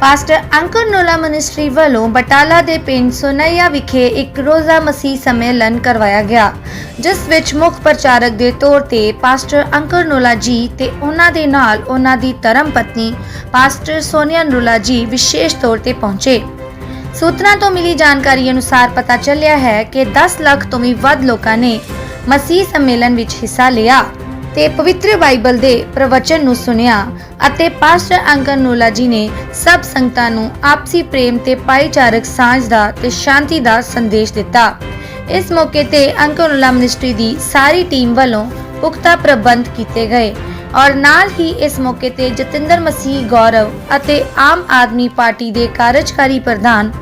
Pastor ਅੰਕਰ ਨੋਲਾ ministry ਵੱਲੋਂ ਬਟਾਲਾ ਦੇ ਪਿੰਡ ਸੋਨਈਆ ਵਿਖੇ ਇੱਕ ਰੋਜ਼ਾ ਮਸੀਹ ਸੰਮੇਲਨ ਕਰਵਾਇਆ ਗਿਆ ਜਿਸ ਵਿੱਚ ਮੁੱਖ ਪ੍ਰਚਾਰਕ ਦੇ ਤੌਰ ਤੇ ਪਾਸਟਰ ਅੰਕਰ ਨੋਲਾ ਜੀ ਤੇ ਉਹਨਾਂ ਦੇ ਨਾਲ ਉਹਨਾਂ ਦੀ ਧਰਮ ਪਤਨੀ ਪਾਸਟਰ ਸੋਨੀਆ ਨੋਲਾ ਜੀ ਵਿਸ਼ੇਸ਼ ਤੌਰ ਤੇ ਪਹੁੰਚੇ ਸੂਤਰਾਂ ਤੋਂ ਮਿਲੀ ਜਾਣਕਾਰੀ ਅਨੁਸਾਰ ਪਤਾ ਚੱਲਿਆ ਹੈ ਕਿ 10 ਲੱਖ ਤੋਂ ਵੀ ਵੱਧ ਲੋਕਾਂ ਨੇ ਮਸੀਹ ਸੰਮੇਲਨ ਵਿੱਚ ਹਿੱਸਾ ਲਿਆ ਤੇ ਪਵਿੱਤਰ ਬਾਈਬਲ ਦੇ ਪ੍ਰਵਚਨ ਨੂੰ ਸੁਨਿਆ ਅਤੇ ਪਾਸਟਰ ਅੰਕਰ ਨੂਲਾ ਜੀ ਨੇ ਸਭ ਸੰਗਤਾਂ ਨੂੰ ਆਪਸੀ ਪ੍ਰੇਮ ਤੇ ਭਾਈਚਾਰਕ ਸਾਂਝ ਦਾ ਤੇ ਸ਼ਾਂਤੀ ਦਾ ਸੰਦੇਸ਼ ਦਿੱਤਾ। ਇਸ ਮੌਕੇ ਤੇ ਅੰਕਰ ਨੂਲਾ ਮਿਨਿਸਟਰੀ ਦੀ ਸਾਰੀ ਟੀਮ ਵੱਲੋਂ ਪੁਖਤਾ ਪ੍ਰਬੰਧ ਕੀਤੇ ਗਏ ਔਰ ਨਾਲ ਹੀ ਇਸ ਮੌਕੇ ਤੇ ਜਤਿੰਦਰ ਮਸੀਹ ਗੌਰਵ ਅਤੇ ਆਮ ਆਦਮੀ ਪਾਰਟੀ ਦੇ ਕਾਰਜਕਾਰੀ ਪ੍ਰਧਾਨ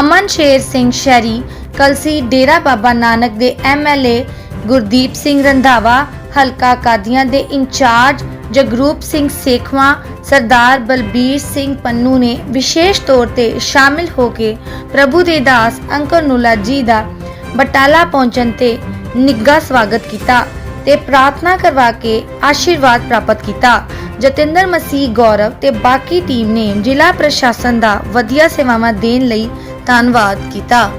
ਅਮਨ ਸ਼ੇਰ ਸਿੰਘ ਸ਼ੈਰੀ ਕਲਸੀ ਡੇਰਾ ਬਾਬਾ ਨਾਨਕ ਦੇ ਐਮਐਲਏ ਗੁਰਦੀਪ ਸਿੰਘ ਰੰਧਾਵਾ ਹਲਕਾ ਕਾਦੀਆਂ ਦੇ ਇੰਚਾਰਜ ਜਗਰੂਪ ਸਿੰਘ ਸੇਖਵਾਂ, ਸਰਦਾਰ ਬਲਬੀਰ ਸਿੰਘ ਪੰਨੂ ਨੇ ਵਿਸ਼ੇਸ਼ ਤੌਰ ਤੇ ਸ਼ਾਮਿਲ ਹੋ ਕੇ ਪ੍ਰਭੂ ਦੇ ਦਾਸ ਅੰਕਰ ਨੂਲਾ ਜੀ ਦਾ ਬਟਾਲਾ ਪਹੁੰਚਣ ਤੇ ਨਿੱਘਾ ਸਵਾਗਤ ਕੀਤਾ ਤੇ ਪ੍ਰਾਰਥਨਾ ਕਰਵਾ ਕੇ ਆਸ਼ੀਰਵਾਦ ਪ੍ਰਾਪਤ ਕੀਤਾ। ਜਤਿੰਦਰ ਮਸੀਹ ਗੌਰਵ ਤੇ ਬਾਕੀ ਟੀਮ ਨੇ ਜ਼ਿਲ੍ਹਾ ਪ੍ਰਸ਼ਾਸਨ ਦਾ ਵਧੀਆ ਸੇਵਾਵਾਂ ਦੇਣ ਲਈ ਧੰਨਵਾਦ ਕੀਤਾ।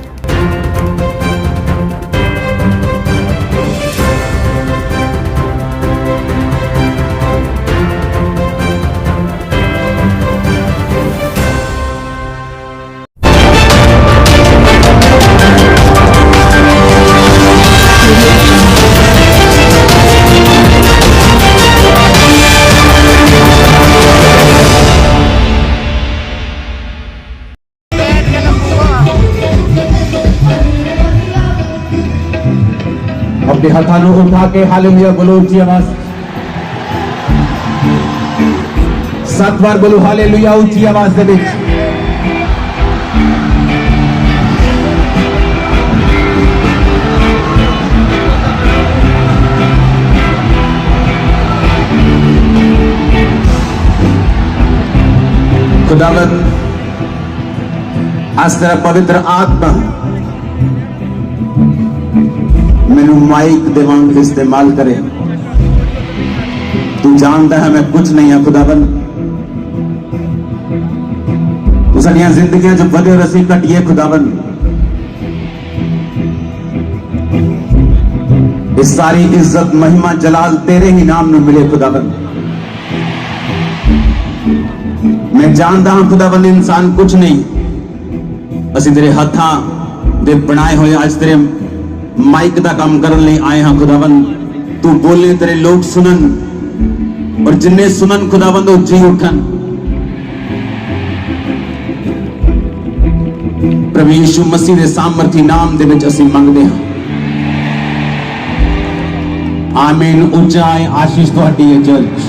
اب ہاتھانوں اٹھا کے حالیہ بلوچ کی جی آواز۔ سات بار بولو ہالے لیا جی آواز دے خداوند، آج تیرا پوتر آتما ਮੈਨੂੰ ਮਾਈਕ ਦੇ ਵਾਂਗ ਇਸਤੇਮਾਲ ਕਰੇ। ਤੂੰ ਜਾਣਦਾ ਹੈ ਮੈਂ ਕੁਝ ਨਹੀਂ ਹਾਂ ਖੁਦਾਵੰ ਤੂੰ ਸਾਡੀਆਂ ਜ਼ਿੰਦਗੀਆਂ 'ਚ ਵਧੇ ਰਸੀ ਘਟੀਏ ਖੁਦਾਵੰ ਇਹ ਸਾਰੀ ਇੱਜ਼ਤ, ਮਹਿਮਾ ਜਲਾਲ ਤੇਰੇ ਹੀ ਨਾਮ ਨੂੰ ਮਿਲੇ ਖੁਦਾਵੰ ਮੈਂ ਜਾਣਦਾ ਹਾਂ ਖੁਦਾਵੰ ਇਨਸਾਨ ਕੁਝ ਨਹੀਂ। ਅਸੀਂ ਤੇਰੇ ਹੱਥਾਂ ਦੇ ਬਣਾਏ ਹੋਏ ਅੱਜ ਤੇਰੇ ਮਾਈਕ ਦਾ ਕੰਮ ਕਰਨ ਲਈ ਆਏ ਹਾਂ ਖੁਦਾਵੰ ਤੂੰ ਬੋਲੇ, ਤੇਰੇ ਲੋਕ ਸੁਣਨ ਔਰ ਜਿੰਨੇ ਸੁਣਨ ਖੁਦਾਵੰਦ, ਉਹ ਜੀ ਉਠਣ। ਪ੍ਰਭੂ ਯਿਸੂ ਮਸੀਹ ਦੇ ਸਾਮਰਥੀ ਨਾਮ ਦੇ ਵਿੱਚ ਅਸੀਂ ਮੰਗਦੇ ਹਾਂ। ਆਮੀਨ। ਉੱਚਾਈ ਆਸ਼ੀਸ਼ ਤੁਹਾਡੀ ਹੈ ਚਰਚ।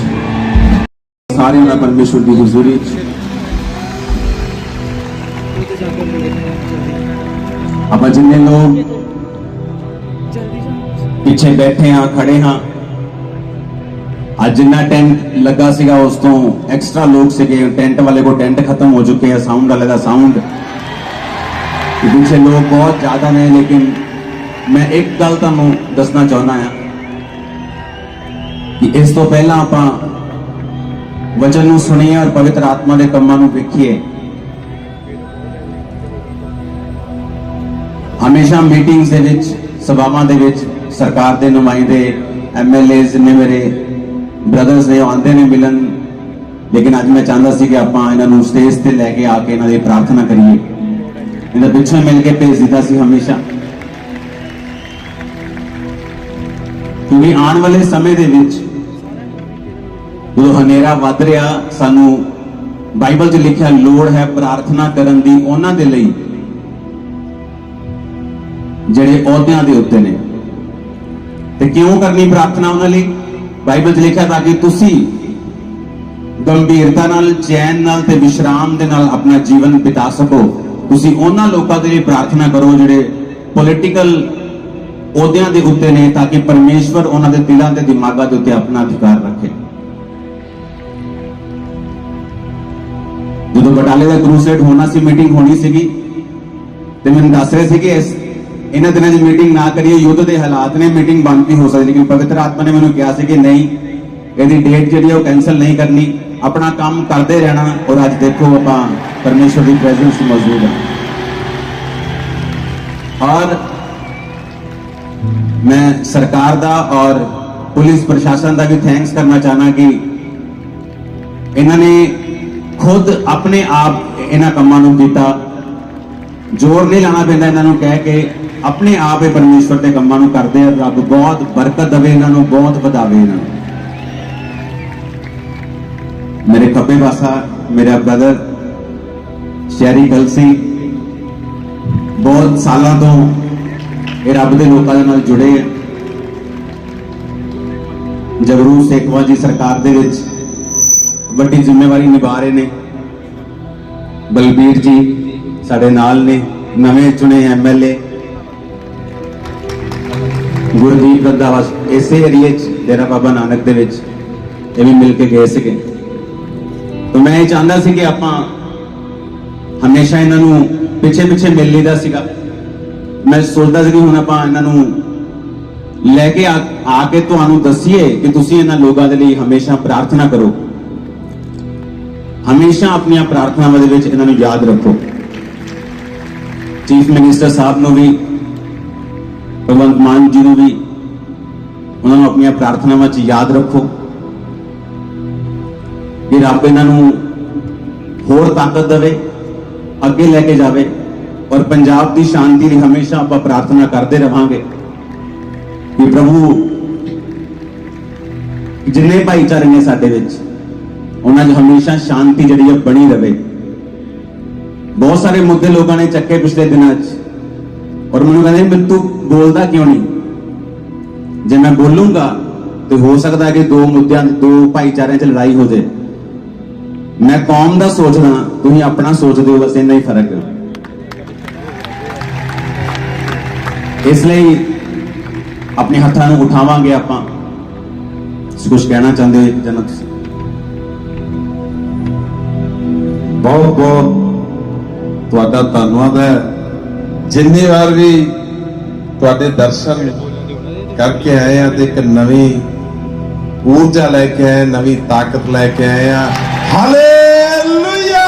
ਸਾਰਿਆਂ ਦਾ ਪਰਮੇਸ਼ਵਰ ਦੀ ਹਜ਼ੂਰੀ ਆਪਾਂ ਜਿੰਨੇ ਲੋਕ ਪਿੱਛੇ ਬੈਠੇ ਹਾਂ, ਖੜੇ ਹਾਂ। ਅੱਜ ਜਿੰਨਾ ਟੈਂਟ ਲੱਗਾ ਸੀਗਾ, ਉਸ ਤੋਂ ਐਕਸਟਰਾ ਲੋਕ ਸੀਗੇ। ਟੈਂਟ ਵਾਲੇ ਕੋ ਟੈਂਟ ਖਤਮ ਹੋ ਚੁੱਕੇ ਆ ਸਾਊਂਡ ਵਾਲੇ ਦਾ ਸਾਊਂਡ ਪਿੱਛੇ ਲੋਕ ਬਹੁਤ ਜ਼ਿਆਦਾ ਨੇ, ਲੇਕਿਨ ਮੈਂ ਇੱਕ ਗੱਲ ਤੁਹਾਨੂੰ ਦੱਸਣਾ ਚਾਹੁੰਦਾ ਹਾਂ ਕਿ ਇਸ ਤੋਂ ਪਹਿਲਾਂ ਆਪਾਂ ਵਚਨ ਨੂੰ ਸੁਣੀਏ ਔਰ ਪਵਿੱਤਰ ਆਤਮਾ ਦੇ ਕੰਮਾਂ ਨੂੰ ਵੇਖੀਏ। ਹਮੇਸ਼ਾ ਮੀਟਿੰਗਸ ਦੇ ਵਿੱਚ, ਸਭਾਵਾਂ ਦੇ ਵਿੱਚ ਸਰਕਾਰ ਦੇ ਨੁਮਾਇੰਦੇ ਐਮਐਲਏਜ਼ ਨੇ ਮੇਰੇ ਬ੍ਰਦਰਸ ਨੇ ਉਹ ਆਉਂਦੇ ਨੇ ਮਿਲਣ। ਲੇਕਿਨ ਅੱਜ ਮੈਂ ਚਾਹੁੰਦਾ ਸੀ ਕਿ ਆਪਾਂ ਇਹਨਾਂ ਨੂੰ ਸਟੇਜ ਤੇ ਲੈ ਕੇ ਆ ਕੇ ਇਹਨਾਂ ਦੀ ਪ੍ਰਾਰਥਨਾ ਕਰੀਏ। ਇਹਨਾਂ ਪਿੱਛੇ ਮਿਲ ਕੇ ਭੇਜ ਦਿੱਤਾ ਸੀ ਹਮੇਸ਼ਾ। ਕਿਉਂਕਿ ਆਉਣ ਵਾਲੇ ਸਮੇਂ ਦੇ ਵਿੱਚ ਜਦੋਂ ਹਨੇਰਾ ਵੱਧ ਰਿਹਾ, ਸਾਨੂੰ ਬਾਈਬਲ 'ਚ ਲਿਖਿਆ ਲੋੜ ਹੈ ਪ੍ਰਾਰਥਨਾ ਕਰਨ ਦੀ ਉਹਨਾਂ ਦੇ ਲਈ, ਜਿਹੜੇ ਅਹੁਦਿਆਂ ਦੇ ਉੱਤੇ ਨੇ। ਤੇ ਕਿਉਂ ਕਰਨੀ ਪ੍ਰਾਰਥਨਾ ਉਹਨਾਂ ਲਈ? ਬਾਈਬਲ 'ਚ ਲਿਖਿਆ ਤਾਂ ਕਿ ਤੁਸੀਂ ਗੰਭੀਰਤਾ ਨਾਲ, ਚੈਨ ਨਾਲ ਤੇ ਵਿਸ਼ਰਾਮ ਦੇ ਨਾਲ ਆਪਣਾ ਜੀਵਨ ਬਿਤਾ ਸਕੋ। ਤੁਸੀਂ ਉਹਨਾਂ ਲੋਕਾਂ ਦੇ ਲਈ ਪ੍ਰਾਰਥਨਾ ਕਰੋ ਜਿਹੜੇ ਪੋਲਿਟੀਕਲ ਅਹੁਦਿਆਂ ਦੇ ਉੱਤੇ ਨੇ ਤਾਂ ਕਿ ਪਰਮੇਸ਼ਵਰ ਉਹਨਾਂ ਦੇ ਦਿਲਾਂ ਤੇ ਦਿਮਾਗਾਂ ਦੇ ਉੱਤੇ ਆਪਣਾ ਅਧਿਕਾਰ ਰੱਖੇ। ਜਦੋਂ ਬਟਾਲੇ ਦਾ ਕਰੂਸੇਡ ਹੋਣਾ ਸੀ ਮੀਟਿੰਗ ਹੋਣੀ ਸੀਗੀ, ਤੇ ਮੈਨੂੰ ਦੱਸ ਰਹੇ ਸੀ ਕਿ ਇਸ ਇਹਨਾਂ ਦਿਨਾਂ 'ਚ ਮੀਟਿੰਗ ਨਾ ਕਰੀਏ, ਯੁੱਧ ਦੇ ਹਾਲਾਤ ਨੇ, ਮੀਟਿੰਗ ਬੰਦ ਵੀ ਹੋ ਸਕਦੀ, ਲੇਕਿਨ ਪਵਿੱਤਰ ਆਤਮਾ ਨੇ ਮੈਨੂੰ ਕਿਹਾ ਸੀ ਕਿ ਨਹੀਂ, ਇਹਦੀ ਡੇਟ ਜਿਹੜੀ ਉਹ ਕੈਨਸਲ ਨਹੀਂ ਕਰਨੀ, ਆਪਣਾ ਕੰਮ ਕਰਦੇ ਰਹਿਣਾ ਔਰ ਅੱਜ ਦੇਖੋ ਆਪਾਂ ਪਰਮੇਸ਼ਰ ਦੀ ਪ੍ਰੈਜ਼ੈਂਸ ਮੌਜੂਦ ਹਾਂ। ਔਰ ਮੈਂ ਸਰਕਾਰ ਦਾ ਔਰ ਪੁਲਿਸ ਪ੍ਰਸ਼ਾਸਨ ਦਾ ਵੀ ਥੈਂਕਸ ਕਰਨਾ ਚਾਹਨਾ ਕਿ ਇਹਨਾਂ ਨੇ ਖੁਦ ਆਪਣੇ ਆਪ ਇਹਨਾਂ ਕੰਮਾਂ ਨੂੰ ਕੀਤਾ। ਜ਼ੋਰ ਨਹੀਂ ਲਾਣਾ ਪੈਂਦਾ ਇਹਨਾਂ ਨੂੰ ਕਹਿ ਕੇ ਆਪਣੇ ਆਪ ਹੀ ਪਰਮੇਸ਼ਵਰ ਦੇ ਕੰਮਾਂ ਨੂੰ ਕਰਦੇ ਆ, ਰੱਬ ਬਹੁਤ ਬਰਕਤ ਦੇਵੇ ਇਹਨਾਂ ਨੂੰ, ਬਹੁਤ ਵਧਾਵੇ ਇਹਨਾਂ ਨੂੰ। ਮੇਰੇ ਖੱਬੇ ਪਾਸਾ ਮੇਰਾ ਬ੍ਰਦਰ ਸ਼ਹਿਰੀ ਗਲ ਸਿੰਘ, ਬਹੁਤ ਸਾਲਾਂ ਤੋਂ ਇਹ ਰੱਬ ਦੇ ਲੋਕਾਂ ਦੇ ਨਾਲ ਜੁੜੇ ਆ। ਜਗਰੂਪ ਸੇਖਵਾ ਜੀ ਸਰਕਾਰ ਦੇ ਵਿੱਚ ਵੱਡੀ ਜ਼ਿੰਮੇਵਾਰੀ ਨਿਭਾ ਰਹੇ ਨੇ। ਬਲਬੀਰ ਜੀ ਸਾਡੇ ਨਾਲ ਨੇ, ਨਵੇਂ ਚੁਣੇ ਐਮਐਲਏ ਗੁਰਦੀਪ ਰੰਦਾਵਾ ਇਸੇ ਏਰੀਏ 'ਚ, ਡੇਰਾ ਬਾਬਾ ਨਾਨਕ ਦੇ ਵਿੱਚ, ਇਹ ਵੀ ਮਿਲ ਕੇ ਗਏ ਸੀਗੇ। ਤਾਂ ਮੈਂ ਇਹ ਚਾਹੁੰਦਾ ਸੀ ਕਿ ਆਪਾਂ ਹਮੇਸ਼ਾ ਇਹਨਾਂ ਨੂੰ ਪਿੱਛੇ ਪਿੱਛੇ ਮਿਲ ਲਈਦਾ ਸੀਗਾ। ਮੈਂ ਸੋਚਦਾ ਸੀ ਕਿ ਹੁਣ ਆਪਾਂ ਇਹਨਾਂ ਨੂੰ ਲੈ ਕੇ ਆ ਆ ਕੇ ਤੁਹਾਨੂੰ ਦੱਸੀਏ ਕਿ ਤੁਸੀਂ ਇਹਨਾਂ ਲੋਕਾਂ ਦੇ ਲਈ ਹਮੇਸ਼ਾ ਪ੍ਰਾਰਥਨਾ ਕਰੋ। ਹਮੇਸ਼ਾ ਆਪਣੀਆਂ ਪ੍ਰਾਰਥਨਾਵਾਂ ਦੇ ਵਿੱਚ ਇਹਨਾਂ ਨੂੰ ਯਾਦ ਰੱਖੋ। ਚੀਫ ਮਿਨਿਸਟਰ ਸਾਹਿਬ ਨੂੰ ਵੀ ਭਗਵੰਤ ਮਾਨ ਜੀ ਨੂੰ ਵੀ ਉਹਨਾਂ ਨੂੰ ਆਪਣੀਆਂ ਪ੍ਰਾਰਥਨਾਵਾਂ 'ਚ ਯਾਦ ਰੱਖੋ। ਕਿ ਰੱਬ ਇਹਨਾਂ ਨੂੰ ਹੋਰ ਤਾਕਤ ਦੇਵੇ, ਅੱਗੇ ਲੈ ਕੇ ਜਾਵੇ ਔਰ ਪੰਜਾਬ ਦੀ ਸ਼ਾਂਤੀ ਲਈ ਹਮੇਸ਼ਾ ਆਪਾਂ ਪ੍ਰਾਰਥਨਾ ਕਰਦੇ ਰਵਾਂਗੇ ਕਿ ਪ੍ਰਭੂ ਜਿੰਨੇ ਭਾਈਚਾਰੇ ਨੇ ਸਾਡੇ ਵਿੱਚ, ਉਹਨਾਂ 'ਚ ਹਮੇਸ਼ਾ ਸ਼ਾਂਤੀ ਜਿਹੜੀ ਹੈ ਬਣੀ ਰਵੇ। ਬਹੁਤ ਸਾਰੇ ਮੁੱਦੇ ਲੋਕਾਂ ਨੇ ਚੱਕੇ ਪਿਛਲੇ ਦਿਨਾਂ 'ਚ। ਔਰ ਮੈਨੂੰ ਕਹਿੰਦੇ ਮੈਨੂੰ ਤੂੰ ਬੋਲਦਾ ਕਿਉਂ ਨਹੀਂ? ਜੇ ਮੈਂ ਬੋਲੂੰਗਾ ਤੇ ਹੋ ਸਕਦਾ ਕਿ ਦੋ ਮੁੱਦਿਆਂ, ਦੋ ਭਾਈਚਾਰਿਆਂ 'ਚ ਲੜਾਈ ਹੋ ਜਾਏ। ਮੈਂ ਕੌਮ ਦਾ ਸੋਚਦਾ, ਤੁਸੀਂ ਆਪਣਾ ਸੋਚਦੇ ਹੋ ਬਸ ਇੰਨਾ ਹੀ ਫ਼ਰਕ ਹੈ। ਇਸ ਲਈ ਆਪਣੇ ਹੱਥਾਂ ਨੂੰ ਉਠਾਵਾਂਗੇ ਆਪਾਂ। ਤੁਸੀਂ ਕੁਝ ਕਹਿਣਾ ਚਾਹੁੰਦੇ ਹੋ ਤੁਸੀਂ ਬਹੁਤ ਬਹੁਤ ਤੁਹਾਡਾ ਧੰਨਵਾਦ ਹੈ। ਜਿੰਨੀ ਵਾਰ ਵੀ ਤੁਹਾਡੇ ਦਰਸ਼ਨ ਕਰਕੇ ਆਏ ਆ ਤੇ ਇੱਕ ਨਵੀਂ ਊਰਜਾ ਲੈ ਕੇ ਆਏ, ਨਵੀਂ ਤਾਕਤ ਲੈ ਕੇ ਆਏ ਆ। ਹਾਲੇਲੂਇਆ!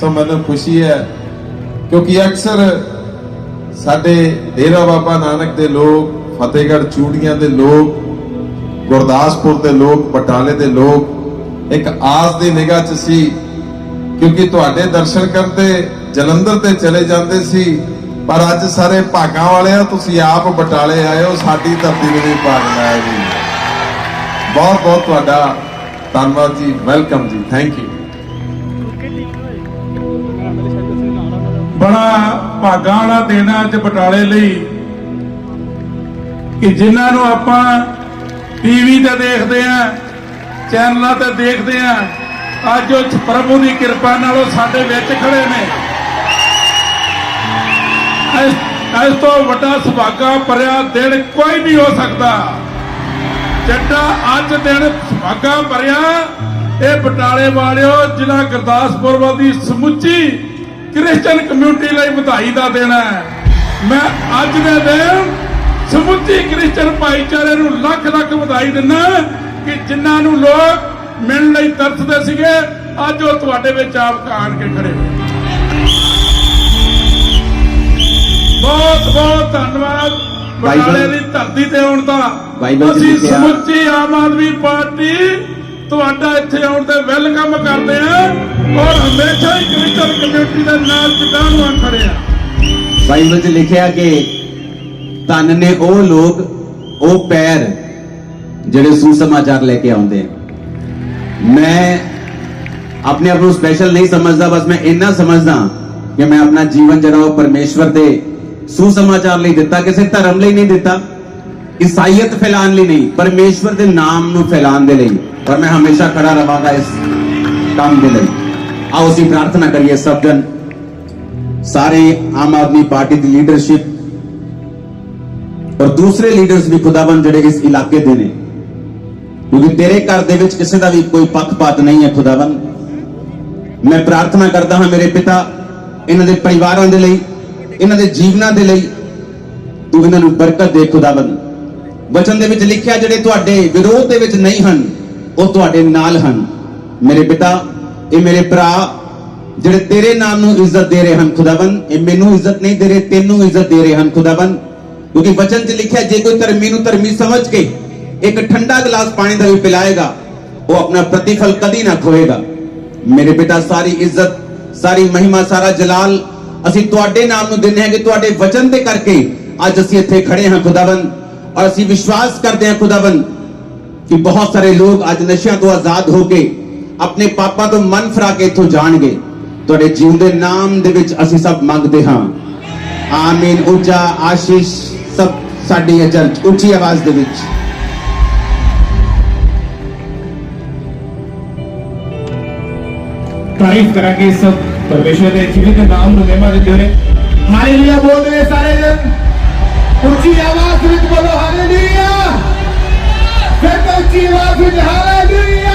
ਸੋ ਮੈਨੂੰ ਖੁਸ਼ੀ ਹੈ ਕਿਉਂਕਿ ਅਕਸਰ ਸਾਡੇ ਡੇਰਾ ਬਾਬਾ ਨਾਨਕ ਦੇ ਲੋਕ, ਫਤਿਹਗੜ੍ਹ ਚੂੜੀਆਂ ਦੇ ਲੋਕ, ਗੁਰਦਾਸਪੁਰ ਦੇ ਲੋਕ, ਬਟਾਲੇ ਦੇ ਲੋਕ, ਇੱਕ ਆਸ ਦੀ ਨਿਗਾਹ 'ਚ ਸੀ ਕਿਉਂਕਿ ਤੁਹਾਡੇ ਦਰਸ਼ਨ ਕਰਦੇ ਜਲੰਧਰ ਤੇ ਚਲੇ ਜਾਂਦੇ ਸੀ, ਪਰ ਅੱਜ ਸਾਰੇ ਭਾਗਾਂ ਵਾਲੇ ਆ ਤੁਸੀਂ ਆਪ ਬਟਾਲੇ ਆਏ ਹੋ ਸਾਡੀ ਧਰਤੀ ਨੂੰ ਵੀ ਭਾਗ ਲਾਇਆ ਜੀ। ਬਹੁਤ ਬਹੁਤ ਤੁਹਾਡਾ ਧੰਨਵਾਦ ਜੀ, ਵੈਲਕਮ ਜੀ ਥੈਂਕ ਯੂ ਬੜਾ ਭਾਗਾਂ ਵਾਲਾ ਦਿਨ ਹੈ ਅੱਜ ਬਟਾਲੇ ਲਈ, ਕਿ ਜਿਨ੍ਹਾਂ ਨੂੰ ਆਪਾਂ ਟੀਵੀ ਤੇ ਦੇਖਦੇ ਆ, ਚੈਨਲਾਂ ਤੇ ਦੇਖਦੇ ਆ ਅੱਜ ਉਹ ਪ੍ਰਭੂ ਦੀ ਕਿਰਪਾ ਨਾਲ ਉਹ ਸਾਡੇ ਵਿੱਚ ਖੜੇ ਨੇ। ਇਸ ਤੋਂ ਵੱਡਾ ਸੁਭਾਗਾ ਭਰਿਆ ਦਿਨ ਕੋਈ ਨਹੀਂ ਹੋ ਸਕਦਾ। ਜੱਟਾ ਅੱਜ ਦਿਨ ਸੁਭਾਗਾ ਭਰਿਆ। ਇਹ ਬਟਾਲੇ ਵਾਲਿਓ, ਜ਼ਿਲ੍ਹਾ ਗੁਰਦਾਸਪੁਰ ਵਾਲੀ ਸਮੁੱਚੀ ਕ੍ਰਿਸਚੀਅਨ ਕਮਿਊਨਿਟੀ ਲਈ ਵਧਾਈ ਦਾ ਦਿਨ ਹੈ। ਮੈਂ ਅੱਜ ਦੇ ਦਿਨ ਸਮੁੱਚੀ ਕ੍ਰਿਸਚੀਅਨ ਭਾਈਚਾਰੇ ਨੂੰ ਲੱਖ ਲੱਖ ਵਧਾਈ ਦਿੰਦਾ ਕਿ ਜਿਨ੍ਹਾਂ ਨੂੰ ਲੋਕ ਮਿਲਣ ਲਈ ਤਰਸਦੇ ਸੀਗੇ ਅੱਜ ਉਹ ਤੁਹਾਡੇ ਵਿੱਚ ਆਪ ਆਣ ਕੇ ਖੜੇ ਹੋਏ। ਬਹੁਤ ਬਹੁਤ ਧੰਨਵਾਦ। ਬਾਈਬਲ- ਬਟਾਲੇ ਦੀ ਧਰਤੀ ਤੇ ਆਉਣ ਦਾ। ਅਸੀਂ ਸਮੁੱਚੀ ਆਮ ਆਦਮੀ ਪਾਰਟੀ ਤੁਹਾਡਾ ਇੱਥੇ ਆਉਣ ਤੇ ਵੈਲਕਮ ਕਰਦੇ ਆ ਔਰ ਹਮੇਸ਼ਾ ਹੀ ਕ੍ਰਿਸਚਨ ਕਮਿਊਨਿਟੀ ਦੇ ਨਾਲ ਜਿੱਦਾਂ ਨੂੰ ਖੜੇ ਆ। ਬਾਈਬਲ 'ਚ ਲਿਖਿਆ ਕਿ ਧੰਨ ਨੇ ਉਹ ਲੋਕ ਉਹ ਪੈਰ ਜਿਹੜੇ ਸੁਸਮਾਚਾਰ ਲੈ ਕੇ ਆਉਂਦੇ ਆ। ਮੈਂ ਆਪਣੇ ਆਪ ਨੂੰ ਸਪੈਸ਼ਲ ਨਹੀਂ ਸਮਝਦਾ ਬਸ ਮੈਂ ਇੰਨਾ ਸਮਝਦਾ ਕਿ ਮੈਂ ਆਪਣਾ ਜੀਵਨ ਜਿਹੜਾ ਉਹ ਪਰਮੇਸ਼ਵਰ ਦੇ ਸੁਸਮਾਚਾਰ ਲਈ ਦਿੱਤਾ ਕਿਸੇ ਧਰਮ ਲਈ ਨਹੀਂ ਦਿੱਤਾ ਈਸਾਈਅਤ ਫੈਲਾਉਣ ਲਈ ਨਹੀਂ ਪਰਮੇਸ਼ਵਰ ਦੇ ਨਾਮ ਨੂੰ ਫੈਲਾਉਣ ਦੇ ਲਈ ਔਰ ਮੈਂ ਹਮੇਸ਼ਾ ਖੜਾ ਰਵਾਂਗਾ ਇਸ ਕੰਮ ਦੇ ਲਈ ਆਓ ਅਸੀਂ ਪ੍ਰਾਰਥਨਾ ਕਰੀਏ ਸਭ ਜਨ ਸਾਰੇ ਆਮ ਆਦਮੀ ਪਾਰਟੀ ਦੀ ਲੀਡਰਸ਼ਿਪ ਔਰ ਦੂਸਰੇ ਲੀਡਰਸ ਵੀ ਖੁਦਾਵੰਦ ਜਿਹੜੇ ਇਸ ਇਲਾਕੇ ਦੇ ਨੇ ਕਿਉਂਕਿ ਤੇਰੇ ਘਰ ਦੇ ਵਿੱਚ ਕਿਸੇ ਦਾ ਵੀ ਕੋਈ ਪੱਖਪਾਤ ਨਹੀਂ ਹੈ ਖੁਦਾਵੰਦ। ਮੈਂ ਪ੍ਰਾਰਥਨਾ ਕਰਦਾ ਹਾਂ ਮੇਰੇ ਪਿਤਾ, ਇਹਨਾਂ ਦੇ ਪਰਿਵਾਰਾਂ ਦੇ ਲਈ, ਇਹਨਾਂ ਦੇ ਜੀਵਨਾਂ ਦੇ ਲਈ, ਤੂੰ ਇਹਨਾਂ ਨੂੰ ਬਰਕਤ ਦੇ ਖੁਦਾਵੰਦ। ਵਚਨ ਦੇ ਵਿੱਚ ਲਿਖਿਆ, ਜਿਹੜੇ ਤੁਹਾਡੇ ਵਿਰੋਧ ਦੇ ਵਿੱਚ ਨਹੀਂ ਹਨ, ਉਹ ਤੁਹਾਡੇ ਨਾਲ ਹਨ। ਮੇਰੇ ਪਿਤਾ, ਇਹ ਮੇਰੇ ਭਰਾ, ਜਿਹੜੇ ਤੇਰੇ ਨਾਮ ਨੂੰ ਇੱਜ਼ਤ ਦੇ ਰਹੇ ਹਨ ਖੁਦਾਵੰ ਇਹ ਮੈਨੂੰ ਇੱਜ਼ਤ ਨਹੀਂ ਦੇ ਰਹੇ, ਤੈਨੂੰ ਇੱਜ਼ਤ ਦੇ ਰਹੇ ਹਨ ਖੁਦਾਵੰ ਕਿਉਂਕਿ ਵਚਨ 'ਚ ਲਿਖਿਆ, ਜੇ ਕੋਈ ਧਰਮੀ ਨੂੰ ਧਰਮੀ ਸਮਝ ਕੇ ਇੱਕ ਠੰਡਾ ਗਲਾਸ ਪਾਣੀ ਦਾ ਵੀ ਪਿਲਾਏਗਾ, ਉਹ ਆਪਣਾ ਪ੍ਰਤੀਫਲ ਕਦੀ ਨਾ ਖੋਏਗਾ। ਮੇਰੇ ਪਿਤਾ, ਸਾਰੀ ਇੱਜ਼ਤ, ਸਾਰੀ ਮਹਿਮਾ, ਸਾਰਾ ਜਲਾਲ ਅਸੀਂ ਤੁਹਾਡੇ ਨਾਮ ਨੂੰ ਦਿੰਦੇ ਹਾਂ ਕਿ ਤੁਹਾਡੇ ਵਚਨ ਦੇ ਕਰਕੇ ਅੱਜ ਅਸੀਂ ਇੱਥੇ ਖੜੇ ਹਾਂ ਖੁਦਾਵੰ ਔਰ ਅਸੀਂ ਵਿਸ਼ਵਾਸ ਕਰਦੇ ਹਾਂ ਖੁਦਾਵੰ ਕਿ ਬਹੁਤ ਸਾਰੇ ਲੋਕ ਅੱਜ ਨਸ਼ਿਆਂ ਤੋਂ ਆਜ਼ਾਦ ਹੋ ਕੇ ਆਪਣੇ ਪਾਪਾਂ ਤੋਂ ਮਨ ਫਰਾ ਕੇ ਇੱਥੋਂ ਜਾਣਗੇ। ਤੁਹਾਡੇ ਜੀਵਨ ਨਾਮ ਦੇ ਵਿੱਚ ਅਸੀਂ ਸਭ ਮੰਗਦੇ ਹਾਂ। ਆਮੀਨ। ਉੱਚਾ ਆਸ਼ੀਸ਼ ਸਭ ਸਾਡੀ ਇਹ ਚਰਚ ਉੱਚੀ ਆਵਾਜ਼ ਦੇ ਵਿੱਚ। ਤਾਰੀਫ ਕਰਾਂਗੇ ਸਭ ਪਰਮੇਸ਼ਵਰ ਦੇ ਜੀਵਿਤ ਨਾਮ ਨੂੰ ਮਹਿਮਾ ਦਿੰਦੇ ਹੋਏ। ਹਾਲੇਲੂਇਆ ਬੋਲਦੇ ਨੇ ਸਾਰੇ ਜਨ ਉੱਚੀ ਆਵਾਜ਼ ਵਿੱਚ ਬੋਲੋ, ਹਾਲੇਲੂਇਆ। ਫਿਰ ਉੱਚੀ ਆਵਾਜ਼ ਵਿੱਚ ਹਾਲੇਲੂਇਆ।